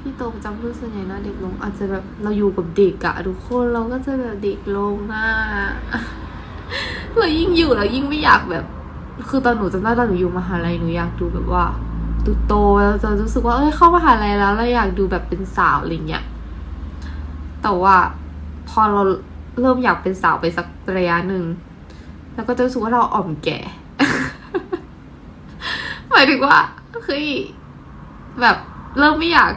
พี่โตจำรุ่นส่วนใหญ่หน้าเด็กลง อาจจะแบบเราอยู่กับเด็กอะทุกคนเราก็จะแบบเด็กลงอะเรายิ่งอยู่เรายิ่งไม่อยากแบบ คือตอนหนูจำได้ตอนหนูอยู่มหาลัยหนูอยากดูแบบว่าดูโตแล้วจะรู้สึกว่าเอ้ยเข้ามหาลัยแล้วเราอยากดูแบบเป็นสาวอะไรเงี้ยแต่ว่าพอเราเริ่มอยากเป็นสาวไปสักระยะหนึ่งแล้วก็จะรู้สึกว่าเราอ่อมแก่หมายถึงว่าเฮ้ยแบบเริ่มไม่อยาก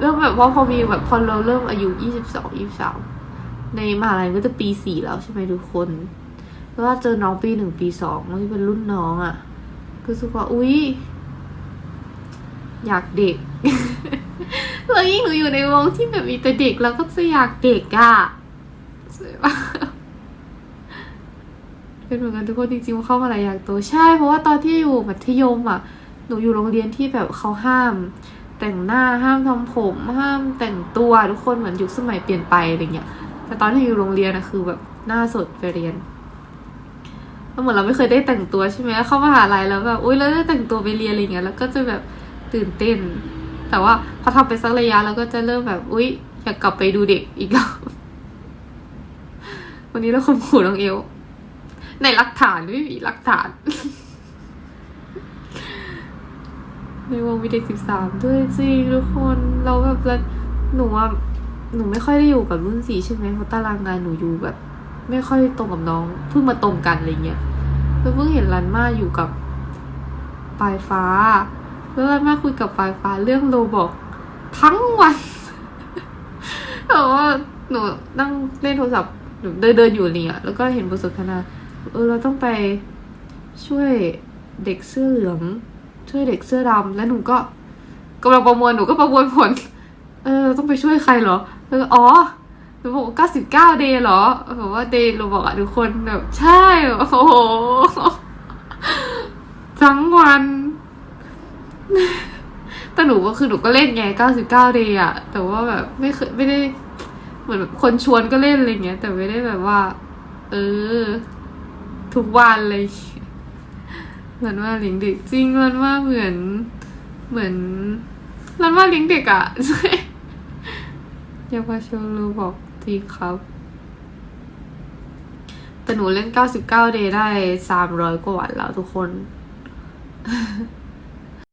เริ่มแบบว่าพอมีแบบพอเราเริ่มอายุยี่สิบสองยี่สามในมหาลัยก็จะปีสี่แล้วใช่ไหมทุกคนแล้วว่าเจอน้องปีหนึ่งปีสองแล้วที่เป็นรุ่นน้องอะ่ะก็รู้สึกว่าอุ๊ยอยากเด็กแล้วยิ่งหนูอยู่ในวงที่แบบมีแต่เด็กเราก็จะอยากเด็กอะ่ะใช่ปะเป็นเหมือนกันทุกคนจริงๆว่าเข้ามาหลายอยากโตใช่ เพราะว่าตอนที่อยู่มัธยมอะหนูอยู่โรงเรียนที่แบบเขาห้าม แต่งหน้าห้ามทำผม ห้ามแต่งตัวทุกคนเหมือนยุคสมัยเปลี่ยนไปอะไรเงี้ยแต่ตอนที่อยู่โรงเรียนนะคือแบบหน้าสดไปเรียนแล้วเหมือนเราไม่เคยได้แต่งตัวใช่ไหมเข้ามหาลัยแล้วแบบอุ้ยเราได้แต่งตัวไปเรียนอะไรเงี้ยแล้วก็จะแบบตื่นเต้น แต่ว่าพอทำไปสักระยะเราก็จะเริ่มแบบอุ้ยอยากกลับไปดูเด็กอีกรอบวันนี้เราคนขู่น้องเอวในหลักฐานไม่มีหลักฐาน ในวงมีเด็กสิบสามด้วยจริงทุกคนเราแบบแล้วหนูว่าหนูไม่ค่อยได้อยู่กับรุ่นสี่ใช่ไหมเพราะตารางงานหนูอยู่แบบ ไม่ค่อยตรงกับน้องเพิ่งมาตรงกันอะไรเงี้ยแล้วเพิ่งเห็นรันมาอยู่กับปลายฟ้า แล้วรันมาคุยกับปลายฟ้าเรื่องโรบอกทั้งวันแต่ว่าหนูนั่งเล่นโทรศัพท์หนูเดินเดินๆอยู่อะไรเงี้ยแล้วก็เห็นบทสนทนาเออเราต้องไปช่วยเด็กเสื้อเหลือง ช่วยเด็กเสื้อดำแล้วหนูก็กำลังประมวลหนูก็ประมวลผล เออ ต้องไปช่วยใครเหรอแล้วอ๋อหนูบอกเก้าสิบเก้าเดย์เหรอแบบว่าเดย์เราบอกอะทุกคนแบบใช่โอ้โหจังวันแต่หนูก็คือหนูก็เล่นไงเก้าสิบเก้าเดย์อะแต่ว่าแบบไม่เคยไม่ได้เหมือนแบบคนชวนก็เล่นอะไรเงี้ย แต่ไม่ได้แบบว่า เออ ทุกวันเลย เหมือนว่าเลี้ยงเด็กจริงมันว่าเหมือนเหมือนรันว่าเลี้ยงเด็กอะ่ะใช่เยาวชนรูบอกจริงครับแต่หนูเล่น 99เดย์ได้ 300 กว่าวันแล้วทุกคน